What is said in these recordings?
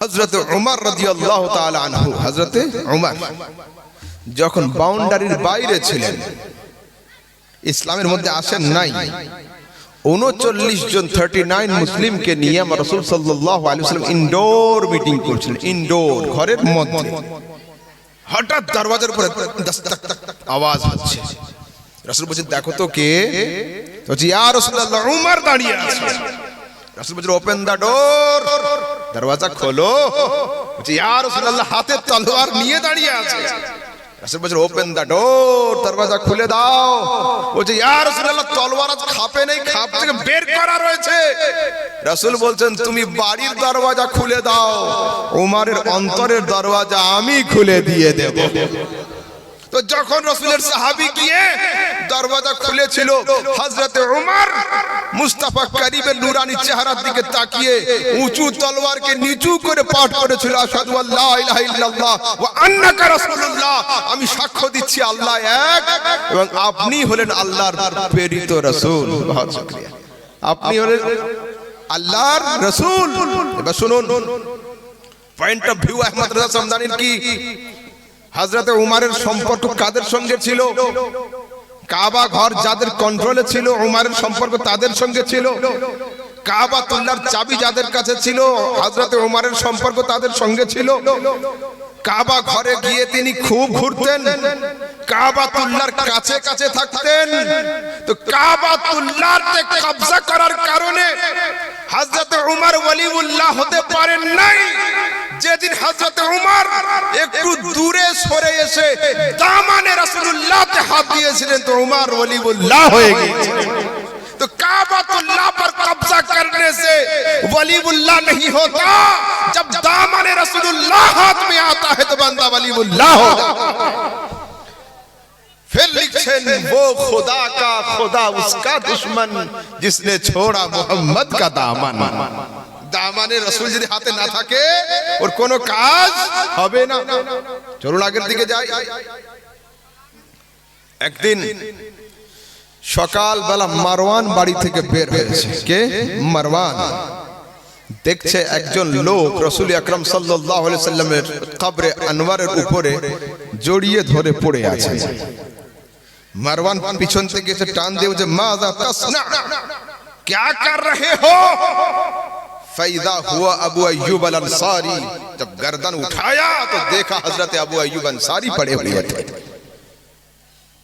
হজরত উমর রাদিয়াল্লাহু তাআলা আনহু হজরতে উমর যখন বাউন্ডারির বাইরে ছিলেন ইসলামের মধ্যে আসেন নাই। উনচল্লিশ জন থার্টি নাইন মুসলিমকে নিয়ে আমার রসুল সাল্লাহ আলী ইনডোর মিটিং করছিলেন ইনডোর ঘরের মধ্যে। হঠাৎ দরওয়াজার উপরে আওয়াজ হচ্ছে। রসুল বলছেন দেখো তো কে? বলছে, ইয়া রাসূলুল্লাহ উমর দাঁড়িয়ে আছে। রসুল ওপেন দা ডোর দরওয়াজা খোলো। বলছে রাসূলুল্লাহ, হাতে তলোয়ার নিয়ে দাঁড়িয়ে আছে। ওপেন দা ডোর দরওয়াজা খুলে দাও। বলছে, ইয়া রাসূলুল্লাহ, তলোয়ার আজ খাপে নেই, খাপ থেকে বের করা রয়েছে। রসুল বলছেন, তুমি বাড়ির দরওয়াজা খুলে দাও, উমারের অন্তরের দরওয়াজা আমি খুলে দিয়ে দেব। তো যখন রসুলের সাহাবি গিয়ে দরওয়াজা খুলেছিল হজরতে উমর মুস্তাফা করিমের নুরানি চেহারার দিকে তাকিয়ে উঁচু তলোয়ারকে নিচু করে পাঠ করেছিল, আশহাদু আল্লা ইলাহা ইল্লাল্লাহ ওয়া আন্নাকা রাসূলুল্লাহ। আমি সাক্ষ্য দিচ্ছি, আল্লাহ এক এবং আপনি হলেন আল্লাহর প্রেরিত রাসূল। আপনি হলেন আল্লাহর রাসূল। এবার শুনুন। পয়েন্ট অফ ভিউ আহমদ রাজা সামদানির কি? হাজরাতে উমারের সম্পর্ক কাদের সঙ্গে ছিল? কাবা ঘর যাদের কন্ট্রোলে ছিল, উমারের সম্পর্ক তাদের সঙ্গে ছিল। কাবা তুল্লার চাবি যাদের কাছে ছিল, হাজরাতে উমারের সম্পর্ক তাদের সঙ্গে ছিল। কাবা ঘরে গিয়ে তিনি খুব ঘুরতেন। কাবা তুল্লার কাছে কাছে থাকতেন। তো কাবা তুল্লার কবজা করার কারণে হযরত উমর ওয়ালিউল্লাহ হতে পারেন নাই। যেদিন হযরত উমর একটু দূরে সরে এসে দামানে রাসূলুল্লাহকে হাত দিয়েছিলেন তো উমর ওয়ালিউল্লাহ হয়ে গিয়েছিলেন तो काबतुल्लाह पर कब्जा करने से वलीउल्लाह नहीं होता जब दामन रसूलुल्लाह हाथ में आता है तो बंदा वलीउल्लाह हो जाता है। फिर लिखें वो खुदा का खुदा उसका दुश्मन जिसने छोड़ा मोहम्मद का दामन মানে রসুল যদি হাতে না থাকে, ওর কোনো কাজ হবে না। চলুন আগের দিকে যাই। একদিন সকালবেলা মারওয়ান বাড়ি থেকে বের হয়েছে। কে? মারওয়ান। দেখছে একজন লোক রসুল আকরম সাল্লাহ সাল্লামের কবরে আনোয়ারের উপরে জড়িয়ে ধরে পড়ে আছে। মারওয়ান পিছন থেকে এসে টান দিয়ে যে মা দা তাসনা। ক্যা কর রহে হো? فَإِذَا هُوَ أَبُوَ ایوب الْأَنصَارِ، جب گردن اٹھایا تو دیکھا حضرت ابو ایوب انصاری پڑے ہوئے تھے۔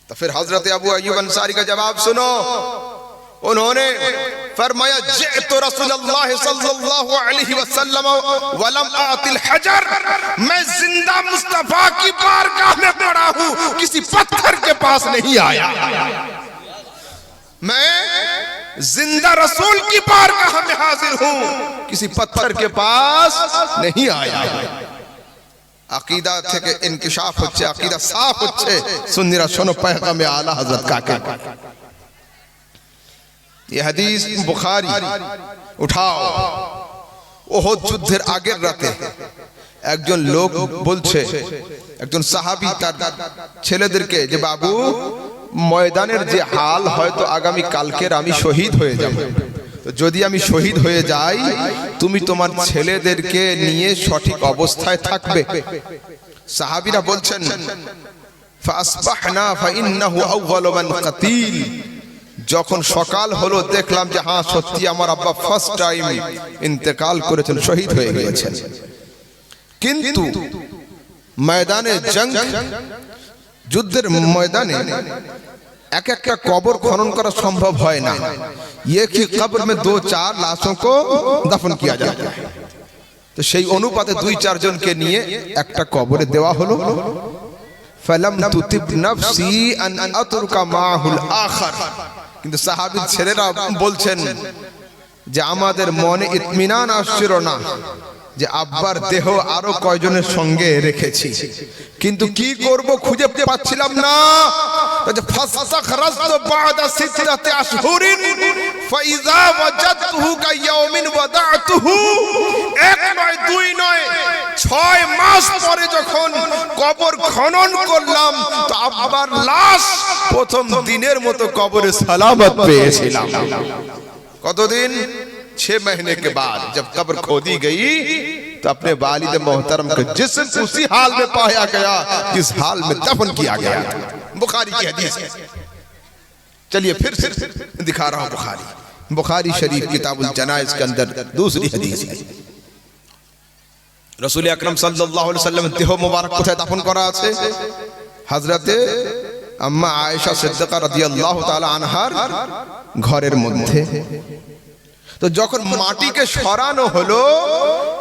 تو پھر حضرت ابو ایوب انصاری کا جواب سنو۔ انہوں نے فرمایا، جئت رسول اللہ صلی اللہ علیہ وسلم ولم آت الحجر۔ میں زندہ مصطفیٰ کی بارگاہ میں پڑا ہوں، کسی پتھر کے پاس نہیں آیا۔ میں जिंदा रसूल की बारगाह में हाजिर हूं किसी पत्थर के पास नहीं आया আকিদা থেকে ইনকিশাফ হচ্ছে আকিদা সাফ হচ্ছে সুন্নিরা শোনো পেহগামে আলা হযরত কাকে এই হাদিস বুখারী উঠাও ওহদ যুদ্ধের আগের রাতে একজন লোক বলছে একজন সাহাবী তার ছেলেদেরকে যে বাবু ময়দানের যে হাল হয়তো আগামী কালকের আমি শহীদ হয়ে যাব। যদি আমি শহীদ হয়ে যাই, তুমি তোমার ছেলেদেরকে নিয়ে সঠিক অবস্থায় থাকবে। সাহাবিরা বলছেন যখন সকাল হলো, দেখলাম যে হ্যাঁ সত্যি আমার আব্বা ফার্স্ট টাইম ইন্তেকাল করেছেন, শহীদ হয়ে গিয়েছেন। কিন্তু ময়দানে জং যুদ্ধের ময়দানে এক একটা কবর খনন করা সম্ভব হয় না एक ही कब्र में दो चार लाशों को दफन किया जाता है তো সেই অনুপাতে দুই চারজনকে নিয়ে একটা কবরে দেওয়া হলো ফালাম তুতিব নাফসি আন আতরুকা মাহুল আখার কিন্তু সাহাবী ছেলেরা বলছেন যে আমাদের মনে ইতমিনান আসছিল না যে আব্বার দেহ আরও কয়জনের সঙ্গে রেখেছি। কিন্তু কি করব খুঁজে পাচ্ছিলাম না। এক নয় দুই নয় ছয় মাস পরে যখন কবর খনন করলাম তো আব্বার লাশ প্রথম দিনের মতো কবরে সালামত পেয়েছিলাম। কতদিন? چھ مہنے کے بعد جب قبر کھودی گئی، تو اپنے والد محترم کا جسم اسی حال میں پایا گیا جس حال میں دفن کیا گیا۔ بخاری کی حدیث ہے۔ چلیے پھر دکھا رہا ہوں بخاری۔ بخاری شریف کتاب الجنائز کے اندر دوسری حدیث ہے۔ رسول اکرم صلی اللہ علیہ وسلم دہو مبارک کو تھے دفن کرا سے۔ حضرت اما عائشہ صدقہ رضی اللہ تعالی عنہ گھرের مدھے۔ তো যখন মাটিকে সরানো হলো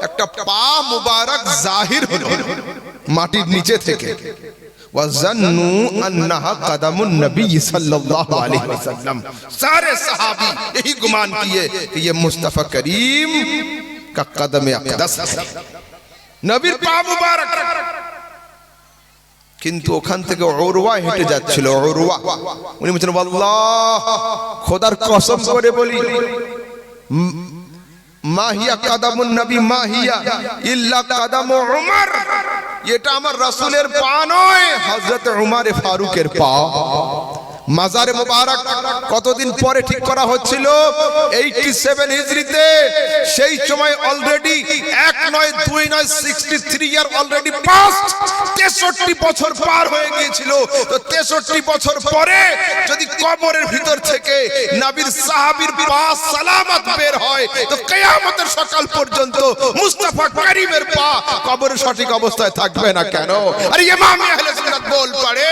একটা পা মুবারক জাহির হলো মাটির নিচে থেকে वजन्नु अन्नहा कदमुन नबी सल्लल्लाहु अलैहि वसल्लम सारे सहाबी यही गुमान किए कि ये मुस्तफा करीम का कदम अकदस है নবীর পা মুবারক কিন্তু ওখান থেকে ওরওয়া হেঁটে যাচ্ছিল ওরওয়া উনি বলছেন আল্লাহ খোদার কসম করে বলি মাহিয়া কাদামুন নবী, মাহিয়া। ইল্লা কাদাম উমর। এটা আমার রাসূলের পা নয়, হযরত উমারে ফারুকের পা। মাজারে মোবারক কতদিন পরে ঠিক করা হচ্ছিল? 87 হিজরিতে সেই সময় অলরেডি এক নয়, দুই নয় 63 ইয়ার অলরেডি পাস্ট 63 বছর পার হয়ে গিয়েছিল। তো 63 বছর পরে যদি কবরের ভিতর থেকে নাবির সাহাবীর পা সালামত বের হয়, তো কিয়ামতের সকাল পর্যন্ত মুস্তাফা করিমের পা কবরের সঠিক অবস্থায় থাকবে না কেন? আরে ইমাম আহলে সুন্নাত বল পড়ে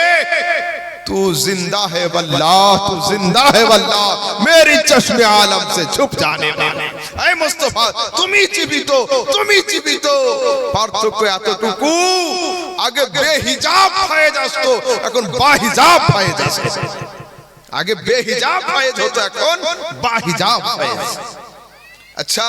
تو زندہ ہے واللہ، تو زندہ ہے واللہ، میری چشم عالم سے چھپ جانے والا اے مصطفیٰ تمہیں جیبیتو تمہیں جیبیتو পার্থক্য এতটুকু আগে বেহিজাব হয়ে যাস্ত এখন বাহিজাব হয়ে যাচ্ছে আগে বেহিজাব হয়ে যেত এখন বাহিজাব হয়ে যাচ্ছে اچھا